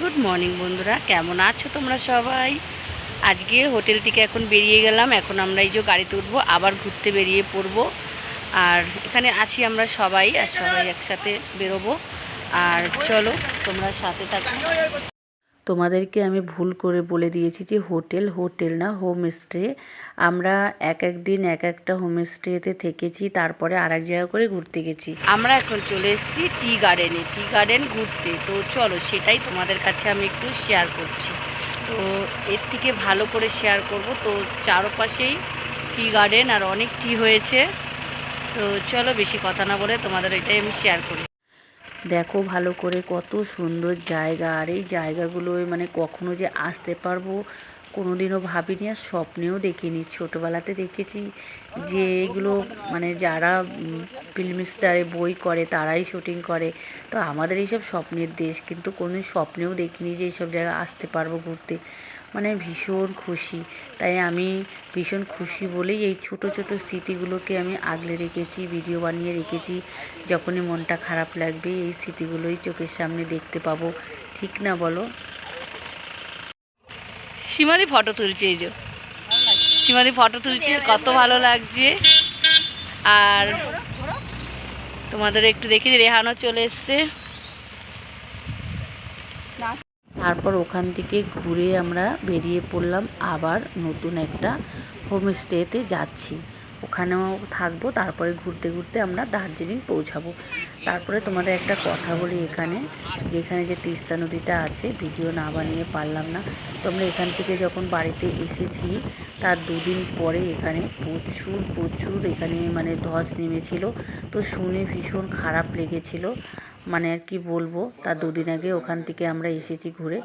Good morning বন্ধুরা, কেমন আছো তোমরা সবাই? আজকে হোটেল থেকে এখন বেরিয়ে গেলাম, এখন আমরা এই যে গাড়িতে উঠবো, আবার ঘুরতে বেরিয়ে পড়ব। আর এখানে আছি আমরা সবাই, আর সবাই একসাথে বেরোবো। আর চলো, তোমরা সাথে থাকো। তোমাদেরকে আমি ভুল করে বলে দিয়েছি যে হোটেল হোটেল না হোমস্টে আমরা এক এক দিন এক একটা হোমস্টেতে থেকেছি, তারপরে আর এক জায়গা করে ঘুরতে গেছি। আমরা এখন চলে এসেছি টি গার্ডেনে। টি গার্ডেন ঘুরতে। তো চলো, সেটাই তোমাদের কাছে আমি একটু শেয়ার করছি। তো এর থেকে ভালো করে শেয়ার করব। তো চারপাশেই টি গার্ডেন আর অনেক টি হয়েছে। তো চলো, বেশি কথা না বলে তোমাদের এটাই আমি শেয়ার করি। দেখো ভালো করে কত সুন্দর জায়গা। আর এই জায়গাগুলোয় মানে কখনো যে আসতে পারব কোনো দিনও ভাবিনি আর স্বপ্নেও দেখিনি। ছোটোবেলাতে দেখেছি যে এগুলো মানে যারা ফিল্ম স্টারে বই করে, তারাই শুটিং করে। তো আমাদের এইসব স্বপ্নের দেশ, কিন্তু কোনো স্বপ্নেও দেখিনি যে এইসব জায়গায় আসতে পারব ঘুরতে। মানে ভীষণ খুশি। তাই আমি ভীষণ খুশি বলেই এই ছোট ছোট স্মৃতিগুলোকে আমি আগলে রেখেছি ভিডিও বানিয়ে রেখেছি। যখনই মনটা খারাপ লাগবে, এই স্মৃতিগুলোই চোখের সামনে দেখতে পাবো। ঠিক না বলো? সীমাদি ফটো তুলছে এই যে। সীমারি ফটো তুলছে, কত ভালো লাগছে। আর তোমাদের একটু দেখি রেহানও চলে এসছে। তারপর ওখান থেকে ঘুরে আমরা বেরিয়ে পড়লাম, আবার নতুন একটা হোমস্টেতে যাচ্ছি। ওখানেও থাকব, তারপরে ঘুরতে ঘুরতে আমরা দার্জিলিং পৌঁছাবো। তারপরে তোমাদের একটা কথা বলি এখানে, যেখানে যে তিস্তা নদীটা আছে, ভিডিও না বানিয়ে পারলাম না। তো আমরা এখান থেকে যখন বাড়িতে এসেছি, তার দুদিন পরে এখানে প্রচুর প্রচুর এখানে মানে ধস নেমেছিল। তো শুনে ভীষণ খারাপ লেগেছিল। মানে আর কি বলব, তার দুদিন আগে ওখান থেকে আমরা এসেছি ঘুরে।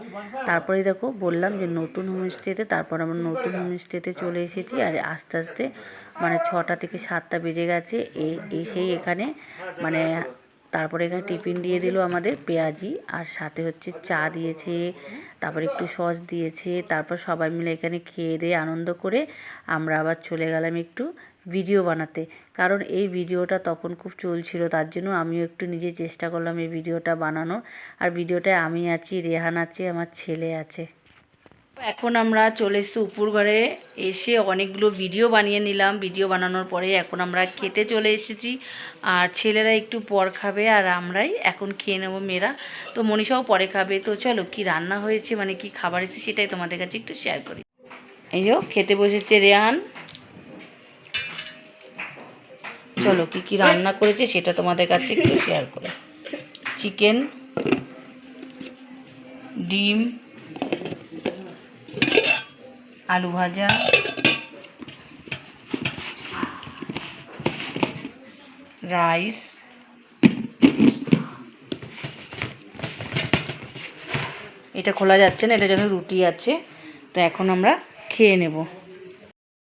তারপরে দেখো বললাম যে নতুন হোমস্টেতে, তারপর আমরা নতুন হোমস্টেতে চলে এসেছি আর আস্তে আস্তে মানে ছটা থেকে সাতটা বেজে গেছে। এসেই এখানে মানে তারপরে এখানে টিফিন দিয়ে দিল আমাদের পেঁয়াজি আর সাথে হচ্ছে চা দিয়েছে, তারপর একটু সস দিয়েছে, তারপর সবাই মিলে এখানে খেয়ে দিয়ে আনন্দ করে আমরা আবার চলে গেলাম একটু ভিডিও বানাতে। কারণ এই ভিডিওটা তখন খুব চলছিল, তার জন্য আমিও একটু নিজে চেষ্টা করলাম এই ভিডিওটা বানানোর। আর ভিডিওটায় আমি আছি, রেহান আছে, আমার ছেলে আছে। এখন আমরা চলে এসেছি উপর ঘরে। এসে অনেকগুলো ভিডিও বানিয়ে নিলাম। ভিডিও বানানোর পরে এখন আমরা খেতে চলে এসেছি। আর ছেলেরা একটু পর খাবে আর আমরাই এখন খেয়ে নেব মেয়েরা। তো মনীষাও পরে খাবে। তো চলো, কি রান্না হয়েছে মানে কি খাবার হয়েছে, সেটাই তোমাদের কাছে একটু শেয়ার করি। এই যে খেতে বসেছে রেহান। চলো, কি কি রান্না করেছে সেটা তোমাদের কাছে একটু শেয়ার করো। চিকেন ডিম, আলু ভাজা, রাইস, এটা খোলা যাচ্ছে না, এটা যেন রুটি আছে, তো এখন আমরা খেয়ে নেব।